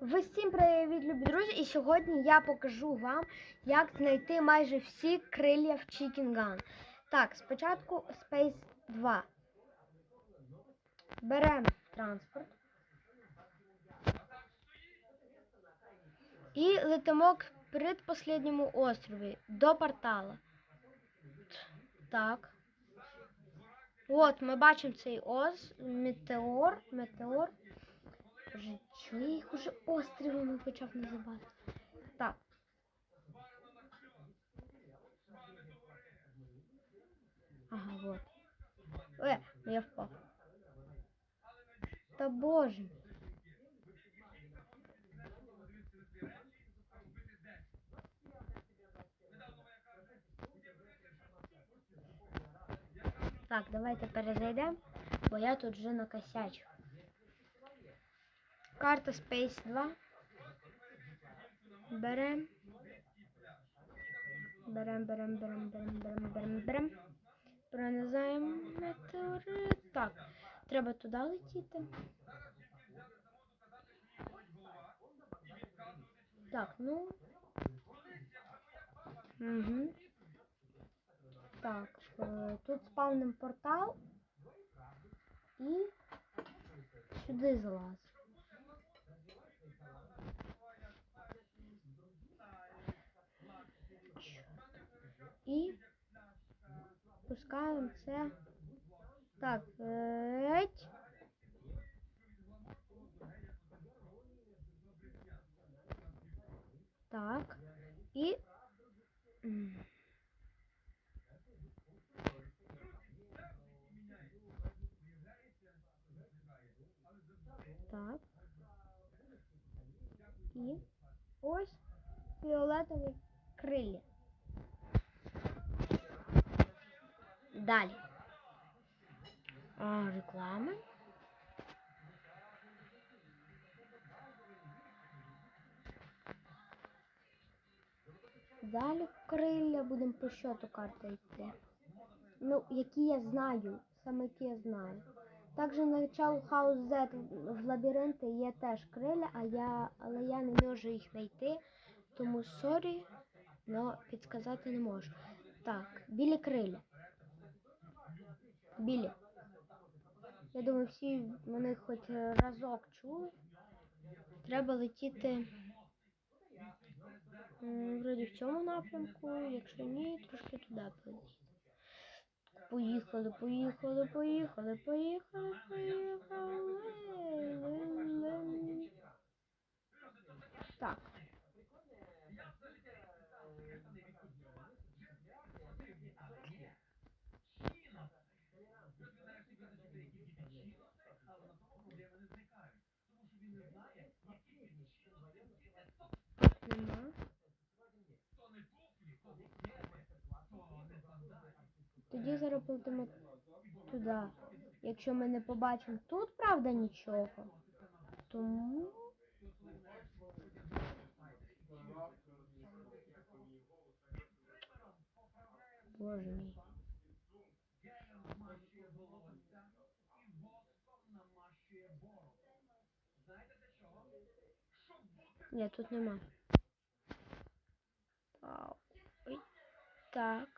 Ви всім привіт, любі друзі! І сьогодні я покажу вам, як знайти майже всі крилля в Chicken Gun. Так, спочатку Space 2. Беремо транспорт. І летимо к предпоследньому острові до портала. Так. От, ми бачимо цей оз, метеор, метеор. Боже, чого я їх уже островами почав називати? Так. Ага, вот. Е, я впав. Та боже. Так, давайте перезайдемо, бо я тут вже накосячив. Карта Space 2. Берем. Берем, берем, берем, берем, берем, берем, берем. Пронизаємо метеорит. Так, треба туди летіти. Так, ну. Угу. Так, е, тут спавним портал і сюди залазимо. І пускаємо це. Так, еть. Так. І. Так. І ось фіолетові крилля. Далі. А, реклама. Далі крилля будемо по щоту карти йти. Ну, які я знаю, саме які я знаю. Також начало House Z в лабіринти є теж крилля, а я, але я не можу їх знайти, тому сорі, але підказати не можу. Так, білі крилля. Білі. Я думаю, всі вони хоч разок чули. Треба летіти вроді в цьому напрямку, якщо ні, трошки туди полетіти. Поїхали, поїхали, поїхали, поїхали, поїхали. Так. Нема. Тоді зараз полетимо туди. Якщо ми не побачимо тут, правда, нічого. Тому. Боже мій. Ні, тут нема. Ой. Так.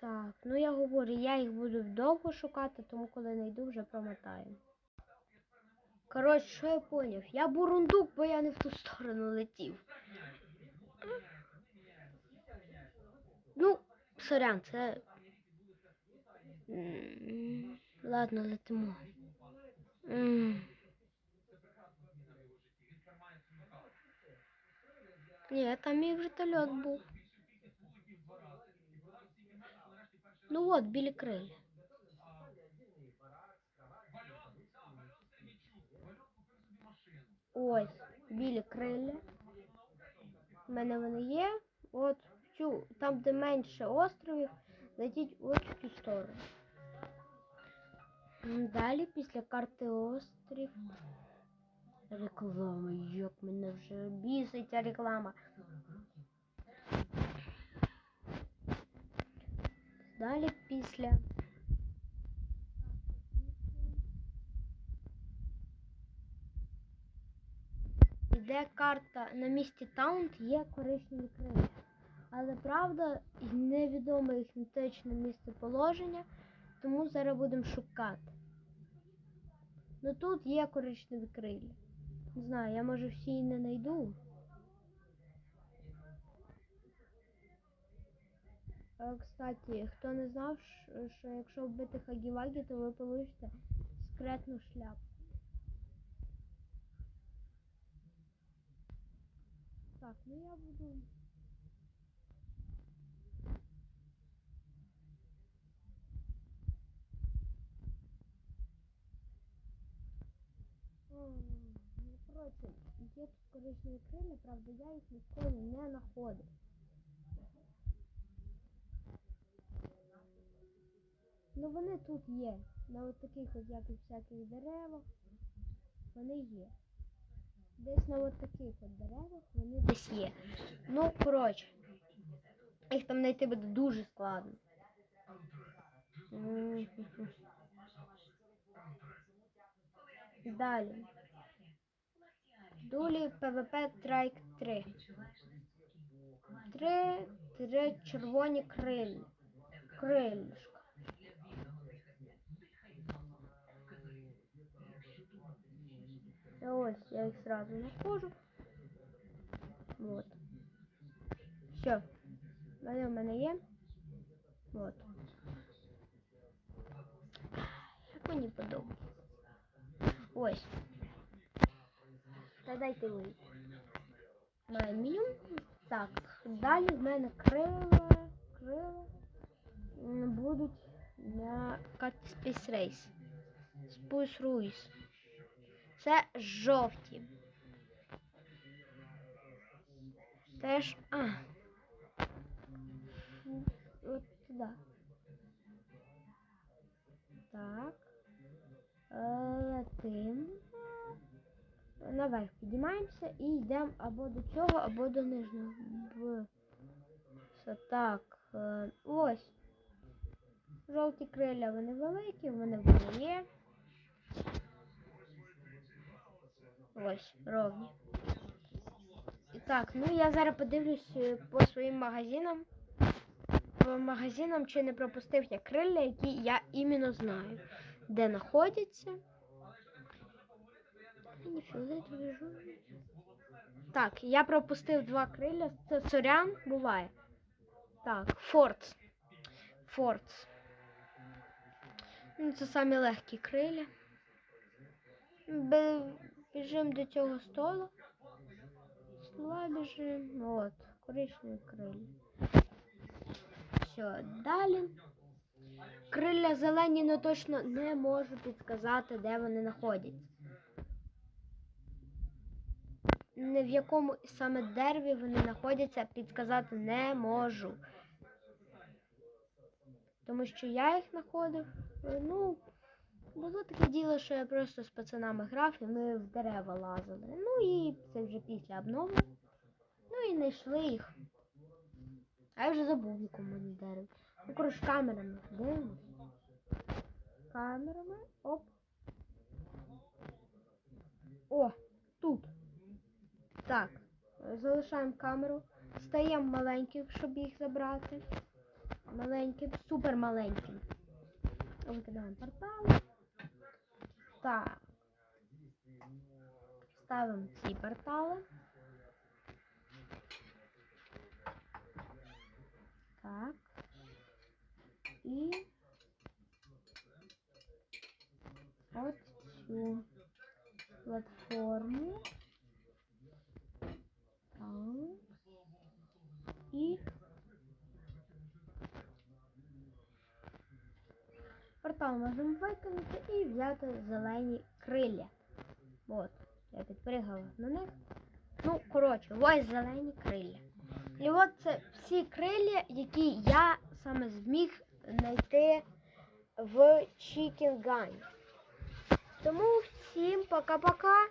Так, ну я говорю, я їх буду довго шукати, тому коли знайду, вже промотаю. Коротше, що я поняв? Я бурундук, бо я не в ту сторону летів. Ну, сорян, це. Ладно, летимо. Ні, там мій вертольот був. Ну от, білі крилля. Ось, білі крилля. У мене вони є. От цю, там, де менше островів, летіть ось в цю сторону. Далі після карти острів. Реклама, як мене вже бісить ця реклама. Далі після. Іде карта на місці Таунт є коричневі крилля. Але правда, невідоме їхнє точне місцеположення, тому зараз будемо шукати. Ну тут є коричневі крилля. Не знаю, я може всі і не знайду. Кстати, хто не знав, що якщо вбити Хагівагі, то ви получите секретну шляпу. Так, ну я буду. Ну, є тут коричневі крилля, правда, я їх ніколи не знаходив. Ну вони тут є. На от таких от якось всяких деревах. Вони є. Десь на от таких от деревах вони десь є. Ну, коротше. Їх там знайти буде дуже складно. Далі. Дулі ПВП Трайк 3. Три, три червоні крилля. Крильшка. І Ось, я їх сразу нахожу. Вот. Все. Вони в мене є. Вот. Мені подобається. Ось. Та дайте ви. Меню. Так, далі в мене крила, крила будуть на Space Race. Спус Руїс. Це жовті. Теж. А. От туди. Так. Е, Летим. Наверх підіймаємося і йдемо або до цього, або до нижнього. Все так. е, Ось. Жовті криля, вони великі, вони є. Ось, ровні. І так, ну я зараз подивлюсь е, по своїм магазинам. По магазинам, чи не пропустив я крилля, які я іменно знаю, де знаходяться. Жовті. Так, я пропустив два крилля. Це сорян буває. Так, Форц. Форц. Ну, це самі легкі крилля. Біжимо до цього столу. Стола біжимо. От, коричневі крилля. Все, далі. Крилля зелені, але точно не можу підказати, де вони знаходяться. Не в якому саме дереві вони знаходяться, підказати не можу. Тому що я їх знаходив. Ну, було таке діло, що я просто з пацанами грав і ми в дерева лазили. Ну і це вже після обнови. Ну і знайшли їх. А я вже забув, якому вони дереві. Ну, коротше, камерами. Дивимось. Камерами. Оп. О, тут. Так, залишаємо камеру. Стаємо маленьким, щоб їх забрати. Маленьким, супер маленьким. Викидаємо портал. Так. Ставимо ці портали. Так. І от цю платформу. І. Портал можемо викинути і взяти зелені крилля. От, я підпригала на них. Ну, коротше, ось зелені крилля. І от це всі крилля, які я саме зміг знайти в Chicken Gun. Тому всім пока-пока.